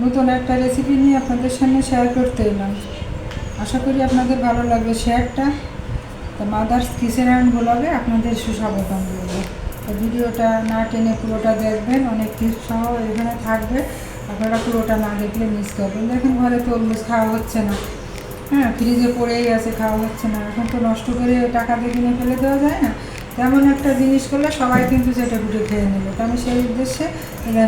নতুন একটা রেসিপি নিয়ে আপনাদের সামনে শেয়ার করতে এলাম। আশা করি আপনাদের ভালো লাগবে শেয়ারটা তো মাদার্স কিচেন অ্যান্ড ব্লগে আপনাদের সুস্বাগতম বলব। তো ভিডিওটা না টেনে পুরোটা দেখবেন, অনেক কিছু সহ এখানে থাকবে। আপনারা পুরোটা না দেখলে মিস করবেন। দেখুন, ঘরে তরমুজ খাওয়া হচ্ছে না। হ্যাঁ ফ্রিজে পড়েই আছে, খাওয়া হচ্ছে না। এখন তো নষ্ট করে টাকা দিয়ে কিনে ফেলে দেওয়া যায় না। তেমন একটা জিনিস করলে সবাই কিন্তু সেটা ঘুরে খেয়ে নেবে তো আমি সেই উদ্দেশ্যে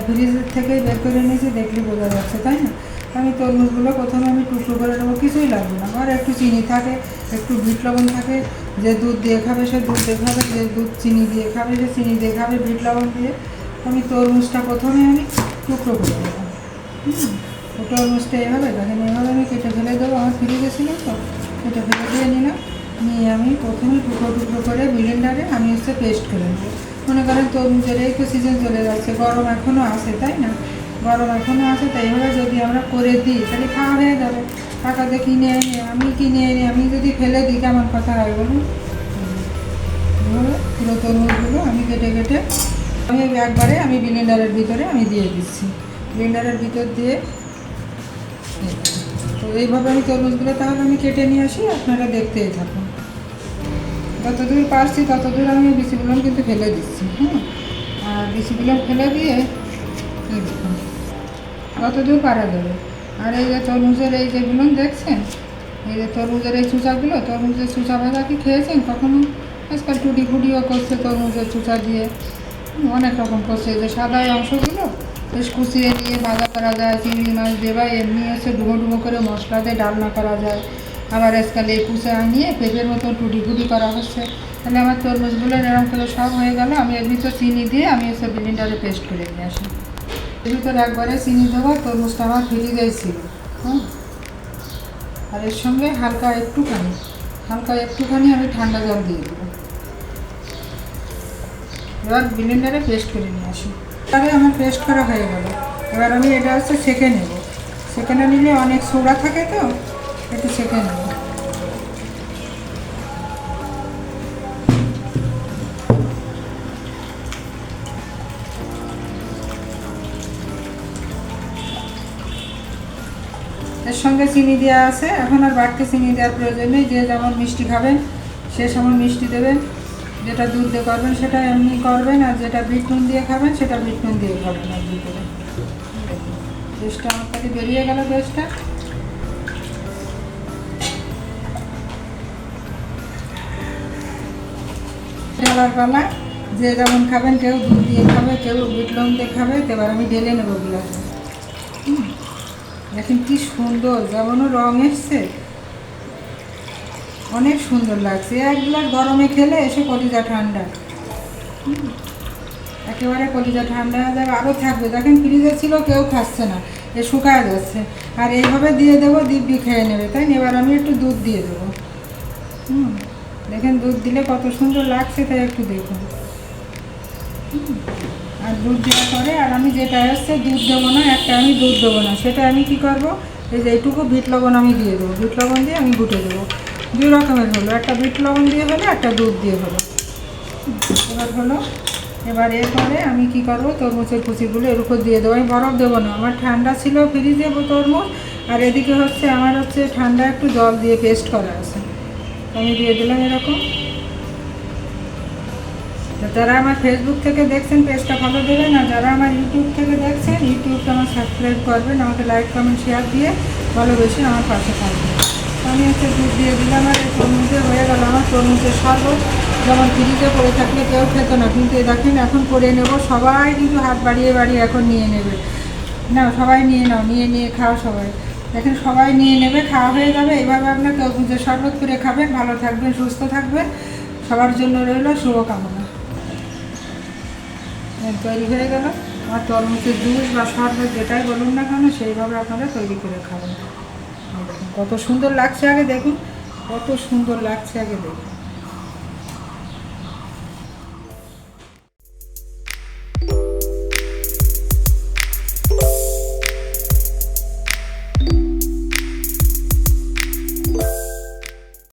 ফ্রিজের থেকেই বের করে নিয়েছি, দেখলে বোঝা যাচ্ছে, তাই না? আমি তরমুজগুলো প্রথমে আমি টুকরো করে নেব, কিছুই লাগবে না। আর একটু চিনি থাকে, একটু বিট লবণ থাকে, যে দুধ দিয়ে খাবে সে দুধ দিয়ে খাবে, যে দুধ চিনি দিয়ে খাবে সে চিনি দিয়ে খাবে, বিট লবণ দিয়ে আমি তরমুজটা প্রথমে আমি টুকরো করে দেবো হুম তরমুজটা এভাবে, দেখেন এভাবে আমি কেটে ফেলে দেবো, আমার ফ্রিজে ছিল তো, কেটে ফেলে দিয়ে নিলাম। নিয়ে আমি প্রথমে টুকরো টুকরো করে ব্লেন্ডারে আমি হচ্ছে পেস্ট করে নেব। মনে করেন তরমুজের এই তো সিজন চলে যাচ্ছে, গরম এখনও আছে, তাই না? গরম এখনও আছে তাই এভাবে যদি আমরা করে দিই, তাহলে খাওয়া হয়ে যাবে। টাকাতে কিনে এনে, আমি কিনে এনে, আমি যদি ফেলে দিই, কেমন কথা হয় বলুন? পুরো তরমুজগুলো আমি কেটে কেটে আমি একবারে আমি ব্লেন্ডারের ভিতরে আমি দিয়ে দিচ্ছি। ব্লেন্ডারের ভিতর দিয়ে তো এইভাবে আমি তরমুজগুলো তাহলে আমি কেটে নিয়ে আসি, আপনারা দেখতেই থাকুন। যতদূর পারছি, ততদূর আমি বিচিগুলো কিন্তু ফেলে দিচ্ছি হ্যাঁ? আর বিচিগুলো ফেলে দিয়ে এই দেখুন কতদূর পারা আর এই যে তরমুজের এই যেগুলো দেখছেন, এই যে তরমুজের এই চুচাগুলো, তরমুজের চুচা ভাজা কি খেয়েছেন কখনো? আজকাল টুটি ফুটিও করছে তরমুজের চুচা দিয়ে। অনেক রকম করছে যে সাদা অংশগুলো, বেশ কুচিয়ে নিয়ে ভাজা করা যায়, চিংড়ি মাছ দিয়ে বা এমনি হচ্ছে ডুবো ডুবো করে মশলা দিয়ে ডালনা করা যায়। আবার আজকাল এই কুচে আনিয়ে পেঁপের মতো টুটি ফুটি করা হচ্ছে। তাহলে আমার তরমুজগুলো এরকম করে সব হয়ে গেল, আমি এর ভিতর চিনি দিয়ে আমি হচ্ছে ব্লিন্ডারে পেস্ট করে নিয়ে আসি। এর ভিতরে একবারে চিনি দেবো, তরমুজটা আমার ফ্রিজেই ছিল হ্যাঁ আর এর সঙ্গে হালকা একটুখানি হালকা একটুখানি আমি ঠান্ডা জল দিয়ে দেবো। এবার ব্লেন্ডারে পেস্ট করে নিয়ে আসি। তাহলে আমার পেস্ট করা হয়ে গেল। এবার আমি এটা হচ্ছে সেকে নেব। সেকে না নিলে অনেক সোডা থাকে তো এর সঙ্গে চিনি দেওয়া আছে। এখন আর বাড়তি চিনি দেওয়ার প্রয়োজন নেই। যে যেমন মিষ্টি খাবেন, সে সেমন মিষ্টি দেবেন। যেটা দুধ দিয়ে করবেন, সেটা এমনি করবেন। আর যেটা বিট নুন দিয়ে খাবেন, সেটা বিট নুন দিয়ে খাবেন আর ভিতরে পেস্টটা আমার কাছে বেরিয়ে গেল পেস্টটা ঢালার পালা, যে যেমন খাবেন কেউ দুধ দিয়ে খাবে, কেউ বিট লবণ দিয়ে খাবে এবার আমি ঢেলে নেব গ্লাসে। দেখেন কি সুন্দর, যেমনও রং এসছে। অনেক সুন্দর লাগছে। এক গ্লাস গরমে খেলে এসে কলিজা ঠান্ডা। একেবারে কলিজা ঠান্ডা যাবে আরও থাকবে। দেখেন ফ্রিজে ছিল, কেউ খাচ্ছে না। এ শুকায় যাচ্ছে। আর এইভাবে দিয়ে দেবো, দিব্যি খেয়ে নেবে, তাই? এবার আমি একটু দুধ দিয়ে দেবো। হুম। দেখেন দুধ দিলে কত সুন্দর লাগছে, তাই একটু দেখুন। আর দুধ দেওয়ার পরে, আর আমি যেটা হচ্ছে দুধ দেবো না, একটা আমি দুধ দেবো না। সেটা আমি কি করব, এই যে এইটুকু বিট লবণ আমি দিয়ে দেবো। বিট লবণ দিয়ে আমি গুটে দেবো। দুই রকমের হলো, একটা বিট লবণ দিয়ে হলো, একটা দুধ দিয়ে হলো। এবার হলো, এবার এরপরে আমি কি করব, তরমুজের কুচিগুলো এর উপর দিয়ে দেবো। আমি বরফ দেবো না, আমার ঠান্ডা ছিল, ফ্রিজে তরমুজ। আর এদিকে হচ্ছে, আমার হচ্ছে ঠান্ডা একটু জল দিয়ে পেস্ট করা আছে। আমি দিয়ে দিলাম এরকম। যারা আমার ফেসবুক থেকে দেখছেন, পেজটা ফলো দেবেন, আর যারা আমার ইউটিউব থেকে দেখছেন ইউটিউবটা আমার সাবস্ক্রাইব করবেন, আমাকে লাইক কমেন্ট শেয়ার দিয়ে ভালোবেসে আমার পাশে থাকবেন। তো আমি হচ্ছে দুধ দিয়ে দিলাম আর এই তরমুজে হয়ে গেল আমার তরমুজের শরবত। যেমন ফ্রিজে পড়ে থাকলে কেউ খেত না, কিন্তু দেখেন এখন করে নেব, সবাই কিন্তু হাত বাড়িয়ে বাড়িয়ে এখন নিয়ে নেবে। না সবাই নিয়ে নাও, নিয়ে নিয়ে খাও সবাই। দেখেন সবাই নিয়ে নেবে, খাওয়া হয়ে যাবে। এইভাবে আপনার তরমুজের শরবত করে খাবেন। ভালো থাকবেন, সুস্থ থাকবেন। সবার জন্য রইল শুভকামনা। তৈরি হয়ে গেল। আর তরমুজের জুস বা শরবত যেটাই বলুন না কেন, সেইভাবে আপনারা তৈরি করে খাবেন। কত সুন্দর লাগছে আগে দেখুন। কত সুন্দর লাগছে আগে দেখুন।